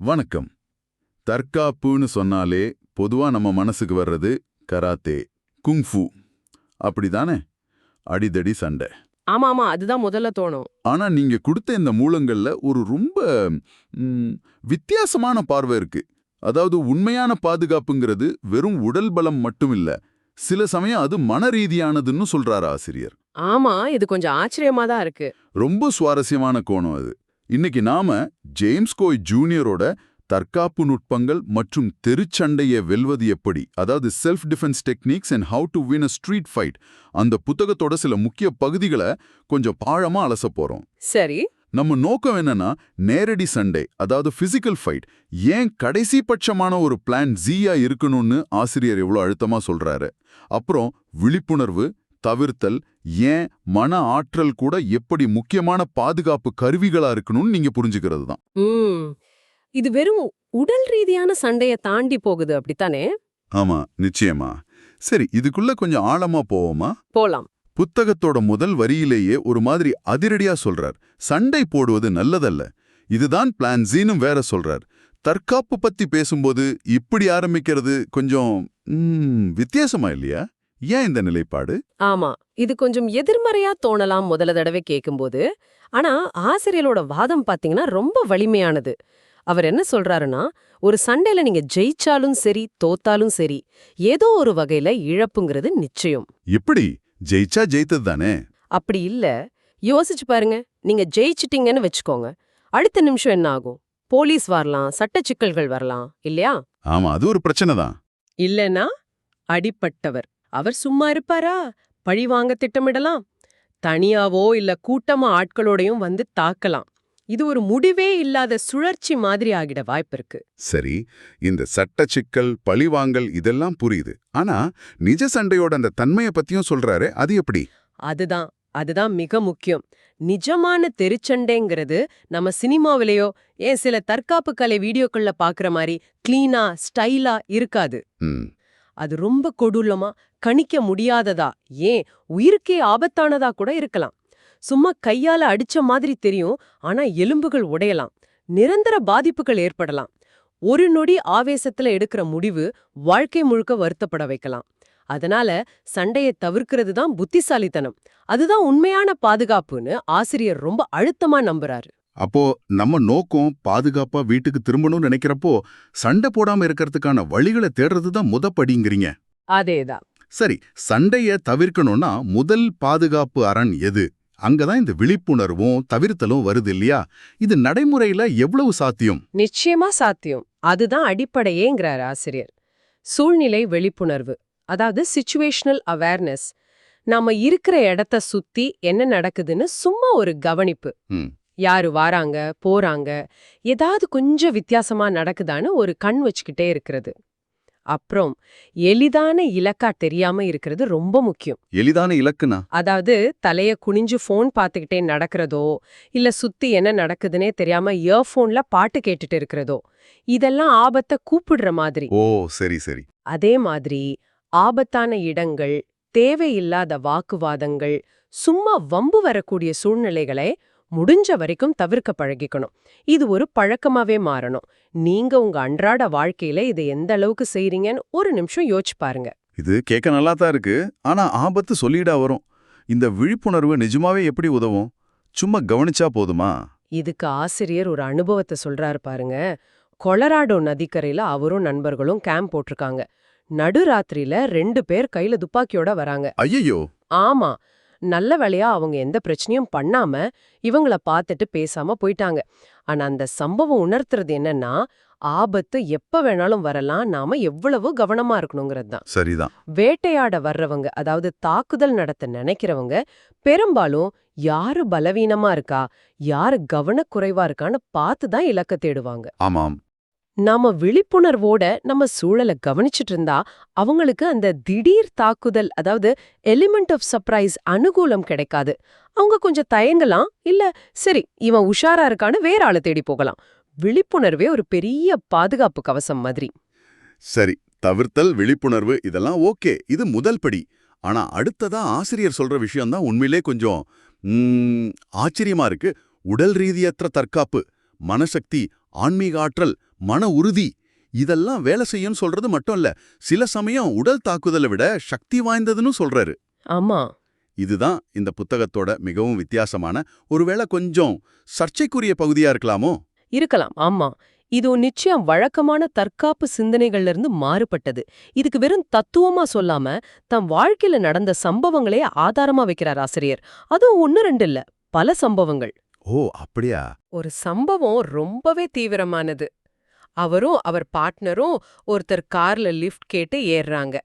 வணக்கம். தற்காப்புன்னு சொன்னாலே பொதுவா நம்ம மனசுக்கு வர்றது கராத்தே குங்ஃபு. அப்படிதானே? அடிதடி சண்டை. ஆமா ஆமா அதுதான் முதல்ல தோணும். ஆனா நீங்க கொடுத்த இந்த மூலங்கள்ல ஒரு ரொம்ப வித்தியாசமான பார்வை இருக்கு. அதாவது உண்மையான பாதுகாப்புங்கிறது வெறும் உடல் பலம் மட்டும் இல்ல சில சமயம் அது மன ரீதியானதுன்னு சொல்றாரு ஆசிரியர். ஆமா இது கொஞ்சம் ஆச்சரியமா தான் இருக்கு. ரொம்ப சுவாரஸ்யமான கோணம் அது. இன்னைக்கு நாம ஜேம்ஸ் கோய் ஜூனியரோட தற்காப்பு நுட்பங்கள் மற்றும் தெருச்சண்டையை வெல்வது எப்படி? அதாவது self defence techniques and how to win a street fight அந்த புத்தகத்தோட சில முக்கிய பகுதிகளை கொஞ்சம் பாழமா அலச போறோம். சரி. நம்ம நோக்கம் என்னன்னா நேரடி சண்டை அதாவது பிசிக்கல் ஃபைட் ஏன் கடைசி பட்சமான ஒரு பிளான் ஜியா இருக்கணும்னு ஆசிரியர் எவ்வளவு அழுத்தமா சொல்றாரு? அப்புறம் விழிப்புணர்வு தவிர்த்தல் ஏன் மன ஆற்றல் கூட எப்படி முக்கியமான பாதுகாப்பு கருவிகளா இருக்கணும்னு நீங்க புரிஞ்சுக்கிறது தான் இது வெறும் உடல் ரீதியான சண்டைய தாண்டி போகுது அப்படித்தானே? ஆமா நிச்சயமா. சரி இதுக்குள்ள கொஞ்சம் ஆழமா போவோமா? போலாம். புத்தகத்தோட முதல் வரியிலேயே ஒரு மாதிரி அதிரடியா சொல்றார். சண்டை போடுவது நல்லதல்ல. இதுதான் பிளான் ஜீனும் வேற சொல்றார். தற்காப்பு பத்தி பேசும்போது இப்படி ஆரம்பிக்கிறது கொஞ்சம் வித்தியாசமா இல்லையா? ஏன் இந்த நிலைப்பாடு? ஆமா இது கொஞ்சம் எதிர்மறையா தோணலாம் முதல்ல தடவை கேட்கும்போது ஆனா ஆசிரியரோட வாதம் பாத்தீங்கன்னா ரொம்ப வலிமையானது. அவர் என்ன சொல்றாருன்னா ஒரு சண்டையில நீங்க ஜெயிச்சாலும் சரி தோத்தாலும் சரி ஏதோ ஒரு வகையில இழப்புங்கிறது நிச்சயம். எப்படி? ஜெயிச்சா ஜெயித்தது தானே? அப்படி இல்ல. யோசிச்சு பாருங்க நீங்க ஜெயிச்சிட்டீங்கன்னு வச்சுக்கோங்க. அடுத்த நிமிஷம் என்ன ஆகும்? போலீஸ் வரலாம் சட்ட சிக்கல்கள் வரலாம் இல்லையா? ஆமா அது ஒரு பிரச்சனை தான். இல்லனா அடிப்பட்டவர் அவர் சும்மா இருப்பாரா? பழி வாங்க திட்டமிடலாம். தனியாவோ இல்ல கூட்டமா ஆட்களோடையும் வந்து தாக்கலாம். இது ஒரு முடிவே இல்லாத சுழற்சி மாதிரி ஆகிட வாய்ப்பிருக்கு சரி இந்த சட்ட சிக்கல் பழிவாங்கல் இதெல்லாம் புரியுது. ஆனா நிஜ சண்டையோட அந்த தன்மையை பத்தியும் சொல்றாரு அது எப்படி? அதுதான் அதுதான் மிக முக்கியம். நிஜமான தெருச்சண்டைங்கிறது நம்ம சினிமாவிலேயோ ஏன் சில தற்காப்பு கலை வீடியோக்கள்ல பாக்குற மாதிரி கிளீனா ஸ்டைலா இருக்காது. அது ரொம்ப கொடூரமா கணிக்க முடியாததா? ஏன்? உயிருக்கே ஆபத்தானதா கூட இருக்கலாம். சும்மா கையால அடிச்ச மாதிரி தெரியும் ஆனா எலும்புகள் உடையலாம். நிரந்தர பாதிப்புகள் ஏற்படலாம். ஒரு நொடி ஆவேசத்துல எடுக்கிற முடிவு வாழ்க்கை முழுக்க வருத்தப்பட வைக்கலாம். அதனால சண்டையை தவிர்க்கிறது தான் புத்திசாலித்தனம். அதுதான் உண்மையான பாதுகாப்புன்னு ஆசிரியர் ரொம்ப அழுத்தமா நம்புறாரு. அப்போ நம்ம நோக்கம் பாதுகாப்பா வீட்டுக்கு திரும்பணும்னு நினைக்கிறப்போ சண்டை போடாம இருக்கிறதுக்கான வழிகளை தேடுறது தான் முதப்படிங்கிறீங்க அதேதான். சரி சண்டைய தவிர்க்கணும்னா முதல் பாதுகாப்பு அரண் எது? அங்கதான் இந்த விழிப்புணர்வும் தவிர்த்தலும் வருது இல்லையா? இது நடைமுறையில எவ்வளவு சாத்தியம்? நிச்சயமா சாத்தியம். அதுதான் அடிப்படையேங்கிறார் ஆசிரியர். சூழ்நிலை விழிப்புணர்வு அதாவது சிச்சுவேஷனல் அவேர்னஸ் நாம இருக்கிற இடத்த சுத்தி என்ன நடக்குதுன்னு சும்மா ஒரு கவனிப்பு. யாரு வாராங்க போறாங்க ஏதாவது கொஞ்சம் வித்தியாசமா நடக்குதான்னு ஒரு கண் வச்சுக்கிட்டே இருக்கிறது. அப்புறம் எளிதான இலக்கா தெரியாம இருக்கிறது ரொம்ப முக்கியம். எளிதான இலக்குனா? அதாவது தலைய குனிஞ்சு ஃபோன் பார்த்துக்கிட்டே நடக்கிறதோ இல்ல சுத்தி என்ன நடக்குதுன்னே தெரியாம இயர்ஃபோன்ல பாட்டு கேட்டுட்டு இருக்கிறதோ இதெல்லாம் ஆபத்தை கூப்பிடுற மாதிரி. ஓ சரி சரி. அதே மாதிரி ஆபத்தான இடங்கள் தேவையில்லாத வாக்குவாதங்கள் சும்மா வம்பு வரக்கூடிய சூழ்நிலைகளை முடிஞ்ச வரைக்கும் தவிர்க்க பழகிக்கணும். இது ஒரு பழக்கமாவே மாறணும். நீங்க உங்க அன்றாட வாழ்க்கையில இதை எந்த அளவுக்கு செய்றீங்கன்னு ஒரு நிமிஷம் யோசிச்சு பாருங்க. இது கேட்க நல்லா தான் இருக்கு. ஆனா ஆபத்து சொல்லிடா வரும். இந்த விழிப்புணர்வு நிஜமாவே எப்படி உதவும்? சும்மா கவனிச்சா போதுமா? இதுக்கு ஆசிரியர் ஒரு அனுபவத்தை சொல்றாரு பாருங்க. கொலராடோ நதிக்கரையில அவரும் நண்பர்களும் கேம்ப் போட்டிருக்காங்க. நடுராத்திரியில ரெண்டு பேர் கையில துப்பாக்கியோட வராங்க. ஐயையோ! ஆமா. நல்ல வேளையா அவங்க எந்த பிரச்சனையும் பண்ணாம இவங்கள பார்த்துட்டு பேசாம போயிட்டாங்க. ஆனா அந்த சம்பவம் உணர்த்துறது என்னன்னா ஆபத்து எப்ப வேணாலும் வரலாம். நாம எவ்வளவு கவனமா இருக்கணுங்கிறது தான். சரிதான். வேட்டையாட வர்றவங்க அதாவது தாக்குதல் நடத்த நினைக்கிறவங்க பெரும்பாலும் யாரு பலவீனமா இருக்கா யாரு கவனக்குறைவா இருக்கான்னு பார்த்து தான் இலக்க தேடுவாங்க. ஆமாம். நாம விழிப்புணர்வோட நம்ம சூழலை கவனிச்சிட்டு இருந்தா அவங்களுக்கு அந்த திடீர் தாக்குதல் அதாவது எலிமெண்ட் ஆஃப் சர்ப்ரைஸ் அனுகூலம் கிடைக்காது. அவங்க கொஞ்சம் தயங்கலாம் இல்ல சரி இவன் உஷாரா இருக்கான்னு வேற ஆளை தேடி போகலாம். விழிப்புணர்வே ஒரு பெரிய பாதுகாப்பு கவசம் மாதிரி. சரி தவிர்த்தல் விழிப்புணர்வு இதெல்லாம் ஓகே இது முதல் படி. ஆனா அடுத்ததா ஆசிரியர் சொல்ற விஷயம்தான் உண்மையிலே கொஞ்சம் ஆச்சரியமா இருக்கு. உடல் ரீதியற்ற தற்காப்பு மனசக்தி ஆன்மீக ஆற்றல் மன உறுதி. இதெல்லாம் வேலை செய்யும்னு சொல்றது மட்டும் இல்ல சில சமயம் உடல் தாக்குதலை விட சக்தி வாய்ந்ததுன்னு சொல்றாரு. ஆமா. இதுதான் இந்த புத்தகத்தோட மிகவும் வித்தியாசமான ஒருவேளை கொஞ்சம் சர்ச்சைக்குரிய பகுதியா இருக்கலாமோ? இருக்கலாம் ஆமா. இது நிச்சயம் வழக்கமான தற்காப்பு சிந்தனைகள்ல இருந்து மாறுபட்டது. இதுக்கு வெறும் தத்துவமா சொல்லாம தம் வாழ்க்கையில நடந்த சம்பவங்களே ஆதாரமா வைக்கிறார் ஆசிரியர். அதுவும் ஒன்னு ரெண்டு இல்ல பல சம்பவங்கள். ஓ அப்படியா? ஒரு சம்பவம் ரொம்பவே தீவிரமானது. அவரும் அவர் பார்ட்னரும் ஒருத்தர் கார்ல லிஃப்ட் கேட்டு ஏறுறாங்க.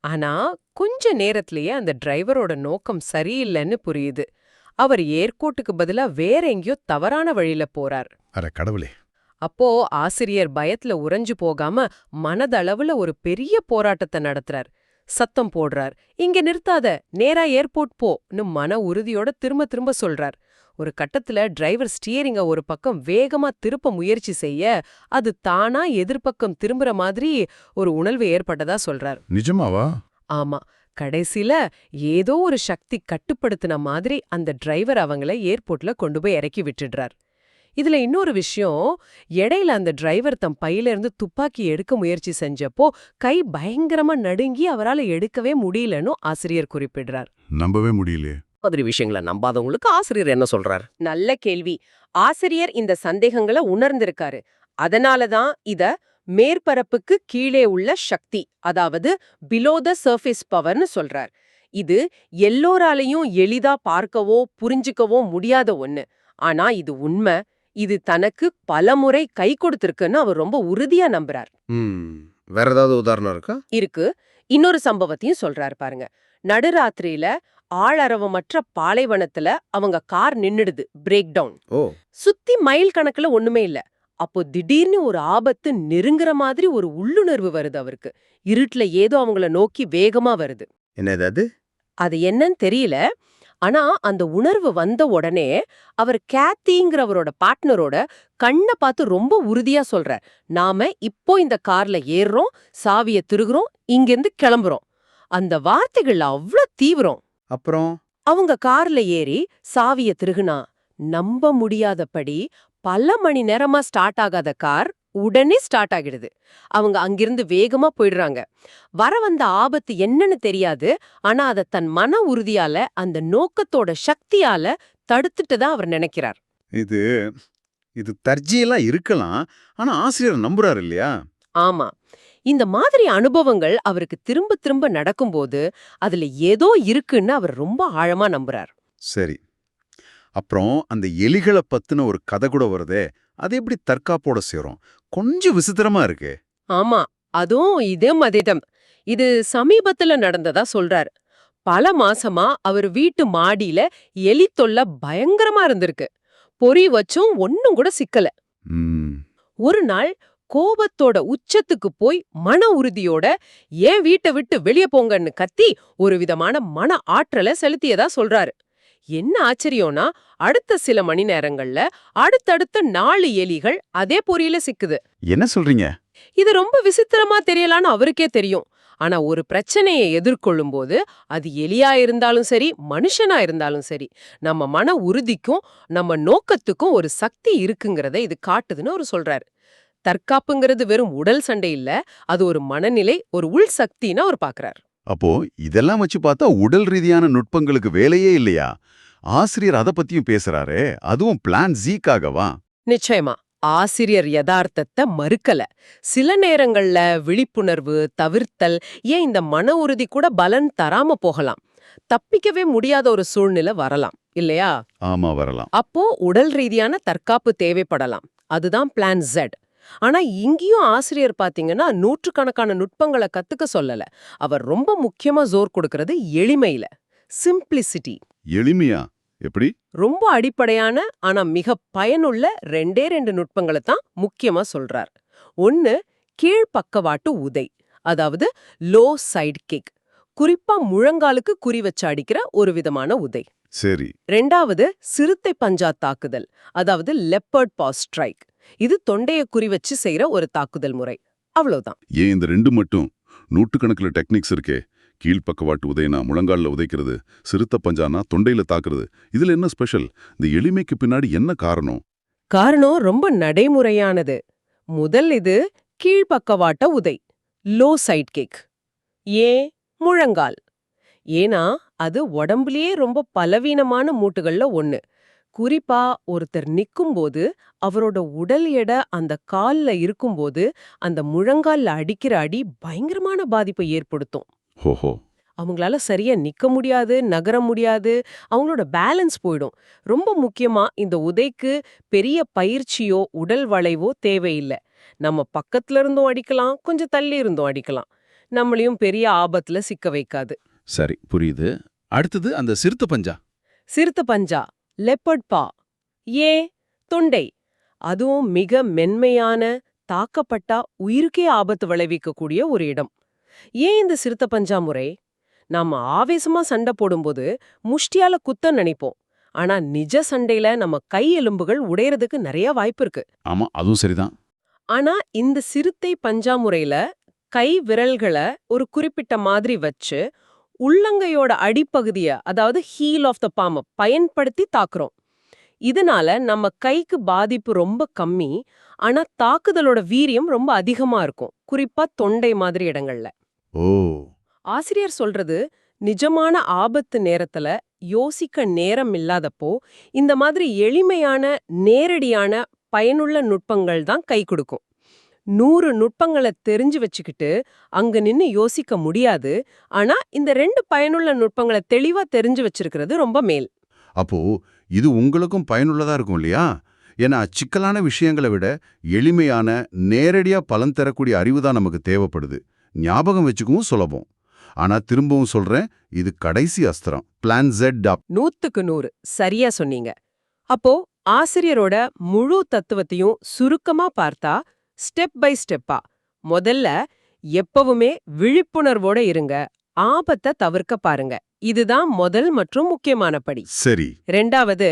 ஆனா கொஞ்ச நேரத்திலேயே அந்த டிரைவரோட நோக்கம் சரியில்லைன்னு புரியுது. அவர் ஏர்கோட்டுக்கு பதிலா வேற எங்கேயோ தவறான வழியில போறார். அட கடவுளே. அப்போ ஆசிரியர் பயத்துல உறைஞ்சு போகாம மனதளவுல ஒரு பெரிய போராட்டத்தை நடத்துறார். சத்தம் போடுறார். இங்க நிறுத்தாத நேரா ஏர்போர்ட் போன்னு மன உறுதியோட திரும்ப திரும்ப சொல்றார். ஒரு கட்டத்துல டிரைவர் ஸ்டியரிங்க ஒரு பக்கம் வேகமா திருப்ப முயற்சி செய்ய அது தானா எதிர்ப்பக்கம் திரும்புற மாதிரி ஒரு உணர்வு ஏற்பட்டதா சொல்றார். நிஜமாவா? ஆமா. கடைசில ஏதோ ஒரு சக்தி கட்டுப்படுத்தின மாதிரி அந்த டிரைவர் அவங்கள ஏர்போர்ட்ல கொண்டு போய் இறக்கி விட்டுடுறார். இதுல இன்னொரு விஷயம் இடையில அந்த டிரைவர் தம் பையில இருந்து துப்பாக்கி எடுக்க முயற்சி செஞ்சப்போ கை பயங்கரமா நடுங்கி அவரால எடுக்கவே முடியலன்னு ஆசிரியர் குறிப்பிடுறார். நம்பவே முடியலையே. மாதிரி விஷயங்களை நம்பாதவங்களுக்கு ஆசிரியர் என்ன சொல்றார்? நல்ல கேள்வி. ஆசிரியர் இந்த சந்தேகங்களை உணர்ந்திருக்காரு. அதனால தான் இத மேற்பரப்புக்கு கீழே உள்ள சக்தி அதாவது பிலோ த சர்ஃபேஸ் பவர்னு சொல்றார். இது எல்லோராலையும் எளிதா பார்க்கவோ புரிஞ்சுக்கவோ முடியாத ஒண்ணு. ஆனா இது உண்மை. இது தனக்கு பலமுறை கை கொடுத்திருக்குன்னு அவர் ரொம்ப உறுதியா நம்புறார். ம். வேற ஏதாவது உதாரணம் இருக்கா? இருக்கு. இன்னொரு சம்பவத்தையும் சொல்றாரு பாருங்க. நடுராத்திரியில ஆளரவமற்ற பாலைவனத்துல அவங்க கார் நின்னுடுது பிரேக் டவுன் ஓ. சுத்தி மைல் கணக்குல ஒண்ணுமே இல்ல. அப்போ திடீர்னு ஒரு ஆபத்து நெருங்குற மாதிரி ஒரு உள்ளுணர்வு வருது அவருக்கு. இருட்டுல ஏதோ அவங்கள நோக்கி வேகமா வருது. என்னது அது? அது என்னன்னு தெரியல. ஆனா அந்த உணர்வு வந்த உடனே அவர் கேத்திங்கிறவரோட பார்ட்னரோட கண்ணை பார்த்து ரொம்ப உறுதியா சொல்றார். நாம இப்போ இந்த கார்ல ஏறுறோம் சாவிய திருகுறோம் இங்கிருந்து கிளம்புறோம். அந்த வார்த்தைகள் அவ்ளோ தீவிரம். அப்புறம்? அவங்க கார்ல ஏறி சாவிய திருகுனா நம்ப முடியாதபடி பல மணி நேரமா ஸ்டார்ட் ஆகாத கார் உடனே ஸ்டார்ட் ஆகிடுது. அவங்க அங்கிருந்து வேகமா போயிடுறாங்க. வர வந்த ஆபத்து என்னன்னு தெரியாது ஆனா அத தன் மன உறுதியால அந்த நோக்கத்தோட சக்தியால தடுத்துட்டு தான் அவர் நினைக்கிறார். இது இது தர்ஜியெல்லாம் இருக்கலாம் ஆனா ஆசிரியர் நம்புறாரு இல்லையா? ஆமா. இந்த மாதிரி அனுபவங்கள் அவருக்கு திரும்ப திரும்ப நடக்கும்போது அதுல ஏதோ இருக்குன்னு அவர் ரொம்ப ஆழமா நம்புறார். சரி. அப்புறம் அந்த எலிகளை பத்தின ஒரு கதை கூட வருதே அது எப்படி தற்காப்போட சேரும்? கொஞ்சம் விசித்திரமா இருக்கு. ஆமா அதுவும் இதே மதிதம். இது சமீபத்துல நடந்ததா சொல்றாரு. பல மாசமா அவர் வீட்டு மாடியில எலி தொல்லை பயங்கரமா இருந்திருக்கு. பொறி வச்சும் ஒன்னும் கூட சிக்கல. ஒரு நாள் கோபத்தோட உச்சத்துக்கு போய் மன உறுதியோட ஏன் வீட்டை விட்டு வெளிய போங்கன்னு கத்தி ஒரு விதமான மன ஆற்றலை செலுத்தியதா சொல்றாரு. என்ன ஆச்சரியம்னா அடுத்த சில மணி நேரங்கள்ல அடுத்தடுத்த நாலு எலிகள் அதே பொறியில சிக்குது. என்ன சொல்றீங்க? இது ரொம்ப விசித்திரமா தெரியலான்னு அவருக்கே தெரியும். ஆனா ஒரு பிரச்சனையை எதிர்கொள்ளும் போது அது எலியா இருந்தாலும் சரி மனுஷனா இருந்தாலும் சரி நம்ம மன உறுதிக்கும் நம்ம நோக்கத்துக்கும் ஒரு சக்தி இருக்குங்கிறத இது காட்டுதுன்னு அவர் சொல்றாரு. தற்காப்புங்கிறது வெறும் உடல் சண்டை இல்ல அது ஒரு மனநிலை ஒரு உள் சக்தின்னு அவர் பாக்குறாரு. அப்போ இதெல்லாம் வச்சு பார்த்தா உடல் ரீதியான நுட்பங்களுக்கு வேலையே இல்லையா? ஆசிரியர் அத பத்தியும் பேசுறாரே அதுவும் பிளான் ஜீக்காகவா நிச்சயமா. ஆசிரியர் யதார்த்தத்தை மறுக்கல. சில நேரங்கள்ல விழிப்புணர்வு தவிர்த்தல் ஏன் இந்த மன உறுதி கூட பலன் தராம போகலாம்? தப்பிக்கவே முடியாத ஒரு சூழ்நிலை வரலாம் இல்லையா? ஆமா வரலாம். அப்போ உடல் ரீதியான தற்காப்பு தேவைப்படலாம். அதுதான் பிளான் Z. ஆனா இங்கேயும் ஆசிரியர் பாத்தீங்கன்னா நூற்றுக்கணக்கான நுட்பங்களை கத்துக்க சொல்லல. அவர் ரொம்ப முக்கியமா ஜோர் கொடுக்கறது எளிமையில சிம்பிளிசிட்டி. எளிமையா? எப்படி? ரொம்ப அடிப்படையான ஆனா மிக பயனுள்ள ரெண்டே ரெண்டு நுட்பங்களை தான் முக்கியமா சொல்றார். ஒன்னு கீழ்ப்பக்கவாட்டு உதை அதாவது லோ சைடு கிக் குறிப்பா முழங்காலுக்கு குறி வச்சு அடிக்கிற ஒரு விதமான உதை. சரி. ரெண்டாவது சிறுத்தை பஞ்சா தாக்குதல் அதாவது லெப்பர்ட் பாஸ் ஸ்ட்ரைக் இது தொண்டைய குறி வச்சு செய்யற ஒரு தாக்குதல் முறை. அவ்வளவுதான். ஏன் இந்த ரெண்டு மட்டும்? நூற்றுக்கணக்கில் டெக்னிக்ஸ் இருக்கே. கீழ்ப்பக்கவாட்டு உதைனா முழங்கால்ல உதைக்கிறது சிறுத்த பஞ்சானா தொண்டையில தாக்குறது. இதுல என்ன ஸ்பெஷல்? இந்த எளிமைக்கு பின்னாடி என்ன காரணம்? காரணம் ரொம்ப நடைமுறையானது. முதல் இது கீழ்ப்பக்கவாட்ட உதை லோ சைட் கிக் ஏன்? முழங்கால். ஏன்னா அது உடம்புலயே ரொம்ப பலவீனமான மூட்டுகள்ல ஒண்ணு. குறிப்பா ஒருத்தர் நிக்கும்போது அவரோட உடல் எடை அந்த கால்ல இருக்கும்போது அந்த முழங்கால்ல அடிக்கிற அடி பயங்கரமான பாதிப்பை ஏற்படுத்தும். ஹோஹோ அவங்களால சரியா நிக்க முடியாது நகர முடியாது அவங்களோட பேலன்ஸ் போயிடும். ரொம்ப முக்கியமா இந்த உதைக்கு பெரிய பயிற்சியோ உடல் வளைவோ தேவையில்லை. நம்ம பக்கத்துல இருந்தும் அடிக்கலாம் கொஞ்சம் தள்ளி இருந்தும் அடிக்கலாம். நம்மளையும் பெரிய ஆபத்துல சிக்க வைக்காது. சரி புரியுது. அடுத்தது அந்த சிறுத்தை பஞ்சா? சிறுத்தை பஞ்சா? லெப்பர்ட் பா ஏன் தொண்டை. அதுவும் மிக மென்மையான தாக்கப்பட்டா உயிருக்கே ஆபத்து விளைவிக்கக்கூடிய ஒரு இடம். ஏன் இந்த சிறுத்தை பஞ்சா முறை? நாம ஆவேசமா சண்டை போடும்போது முஷ்டியால குத்த நினைப்போம். ஆனா நிஜ சண்டையில நம்ம கை எலும்புகள் உடையறதுக்கு நிறைய வாய்ப்பு இருக்கு. ஆமா அதுவும் சரிதான். ஆனா இந்த சிறுத்தை பஞ்சா முறையில கை விரல்களை ஒரு குறிப்பிட்ட மாதிரி வச்சு உள்ளங்கையோட அடிப்பகுதிய அதாவது ஹீல் ஆஃப் த பாம பயன்படுத்தி தாக்குறோம். இதனால நம்ம கைக்கு பாதிப்பு ரொம்ப கம்மி ஆனா தாக்குதலோட வீரியம் ரொம்ப அதிகமா இருக்கும். குறிப்பா தொண்டை மாதிரி இடங்கள்ல. ஓ. ஆசிரியர் சொல்றது நிஜமான ஆபத்து நேரத்துல யோசிக்க நேரம் இல்லாதப்போ இந்த மாதிரி எளிமையான நேரடியான பயனுள்ள நுட்பங்கள் தான் கை கொடுக்கும். நூறு நுட்பங்களை தெரிஞ்சு வச்சுக்கிட்டு அங்க நின்னு யோசிக்க முடியாது. ஆனா இந்த ரெண்டு பயனுள்ள நுட்பங்களை தெளிவா தெரிஞ்சு வச்சிருக்கிறது ரொம்ப மேல். அப்போ இது உங்களுக்கும் பயனுள்ளதா இருக்கும் இல்லையா? ஏன்னா சிக்கலான விஷயங்களை விட எளிமையான நேரடியா பலன் தரக்கூடிய அறிவு தான் நமக்கு தேவைப்படுது. ஞாபகம் வச்சுக்கவும் சுலபம். ஆனா திரும்பவும் சொல்றேன் இது கடைசி அஸ்திரம். பிளான் ஜெட் அப் நூத்துக்கு நூறு. சரியா சொன்னீங்க. அப்போ ஆசிரியரோட முழு தத்துவத்தையும் சுருக்கமா பார்த்தா ஸ்டெப் பை ஸ்டெப்பா. முதல்ல எப்பவுமே விழிப்புணர்வோட இருங்க. ஆபத்தை தவிர்க்க பாருங்க. இதுதான் முதல் மற்றும் முக்கியமான படி. சரி. ரெண்டாவது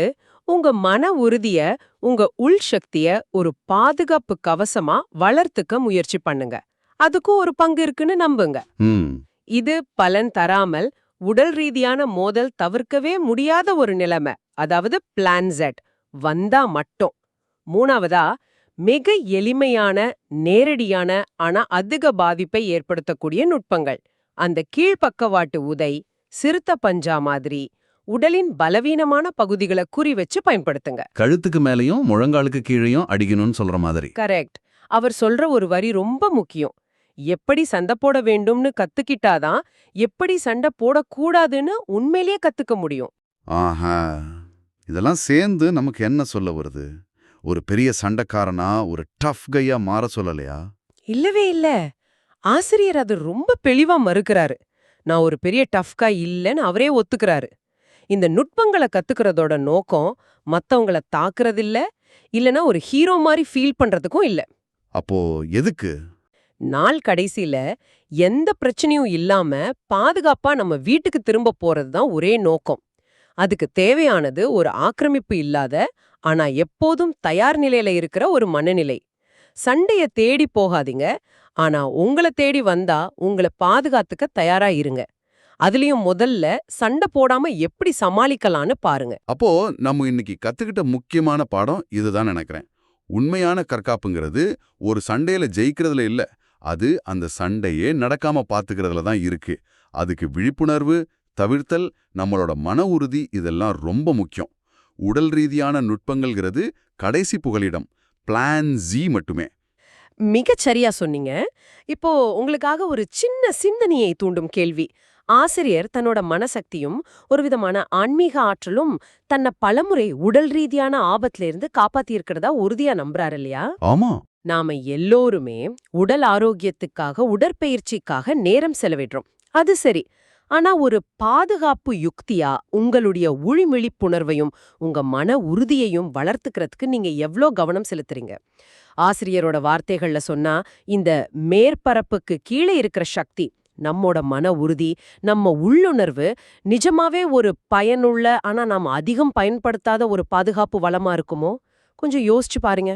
உங்க மன உறுதிய உங்க உள் சக்திய ஒரு பாதுகாப்பு கவசமா வளர்த்துக்க முயற்சி பண்ணுங்க. அதுக்கும் ஒரு பங்கு இருக்குன்னு நம்புங்க. இது பலன் தராமல் உடல் ரீதியான மோதல் தவிர்க்கவே முடியாத ஒரு நிலைமை. அதாவது பிளான் Z. வந்தா மட்டும். மூணாவதா மிக எளிமையான நேரடியான ஆனா அதிக பாதிப்பை ஏற்படுத்தக்கூடிய நுட்பங்கள். அந்த கீழ்ப்பக்கவாட்டு உதை சிறுத்த பஞ்சா மாதிரி உடலின் பலவீனமான பகுதிகளை குறி வச்சு பயன்படுத்துங்க. கழுத்துக்கு மேலேயும் முழங்காலுக்கு கீழேயும் அடிக்கணும்னு சொல்ற மாதிரி. கரெக்ட். அவர் சொல்ற ஒரு வரி ரொம்ப முக்கியம். எப்படி சண்டை போட வேண்டும்னு கத்துக்கிட்டாதான் எப்படி சண்டை போடக்கூடாதுன்னு உண்மையிலேயே கத்துக்க முடியும். ஆஹா. இதெல்லாம் சேர்ந்து நமக்கு என்ன சொல்ல வருது? ஒரு பெரிய சண்டைக்காரனா ஒரு டஃப் கையா மாற சொல்லலையா? இல்லவே இல்ல. ஆசிரியர் அது ரொம்ப தெளிவா மறுக்கிறாரு. நான் ஒரு பெரிய டஃப்கா இல்லைன்னு அவரே ஒத்துக்கிறாரு. இந்த நுட்பங்களை கத்துக்கிறதோட நோக்கம் மத்தவங்கள தாக்குறதில்ல இல்லனா ஒரு ஹீரோ மாதிரி ஃபீல் பண்றதுக்கும் இல்ல. அப்போ எதுக்கு? நாள் கடைசியில எந்த பிரச்சனையும் இல்லாம பாதுகாப்பா நம்ம வீட்டுக்கு திரும்ப போறது தான் ஒரே நோக்கம். அதுக்கு தேவையானது ஒரு ஆக்கிரமிப்பு இல்லாத ஆனா எப்போதும் தயார் நிலையில இருக்கிற ஒரு மனநிலை. சண்டைய தேடி போகாதீங்க. ஆனா உங்களை தேடி வந்தா உங்களை பாதுகாத்துக்க தயாரா இருங்க. அதுலயும் முதல்ல சண்டை போடாம எப்படி சமாளிக்கலாம்னு பாருங்க. அப்போ நம்ம இன்னைக்கு கத்துக்கிட்ட முக்கியமான பாடம் இதுதான் நினைக்கிறேன். உண்மையான கற்காப்புங்கிறது ஒரு சண்டையில ஜெயிக்கிறதுல இல்ல. அது அந்த சண்டையே நடக்காம பாத்துக்கிறதுல தான் இருக்கு. அதுக்கு விழிப்புணர்வு தவிர்த்தல் நம்மளோட மன உறுதி இதெல்லாம் ரொம்ப முக்கியம். உடல் ரீதியான நுட்பங்கள்ங்கிறது கடைசி புகலிடம். பிளான் ஜி மட்டுமே. மிகச் சரியா சொன்னீங்க. இப்போ உங்களுக்காக ஒரு சின்ன சிந்தனையை தூண்டும் கேள்வி. ஆசிரியர் தன்னோட மனசக்தியும் ஒரு விதமான ஆன்மீக ஆற்றலும் தன்னை பலமுறை உடல் ரீதியான ஆபத்துல இருந்து காப்பாத்தியிருக்கிறதா உறுதியா நம்புறாரு இல்லையா? ஆமா. நாம எல்லோருமே உடல் ஆரோக்கியத்துக்காக உடற்பயிற்சிக்காக நேரம் செலவிடுறோம். அது சரி. ஆனா ஒரு பாதுகாப்பு யுக்தியா உங்களுடைய உழிமிழிப்புணர்வையும் உங்க மன உறுதியையும் வளர்த்துக்கிறதுக்கு நீங்க எவ்ளோ கவனம் செலுத்துறீங்க? ஆசிரியரோட வார்த்தைகள்ல சொன்னா இந்த மேற்பரப்புக்கு கீழே இருக்கிற சக்தி நம்மோட மன உறுதி நம்ம உள்ளுணர்வு நிஜமாவே ஒரு பயனுள்ள ஆனா நாம் அதிகம் பயன்படுத்தாத ஒரு பாதுகாப்பு வளமா இருக்குமோ? கொஞ்சம் யோசிச்சு பாருங்க.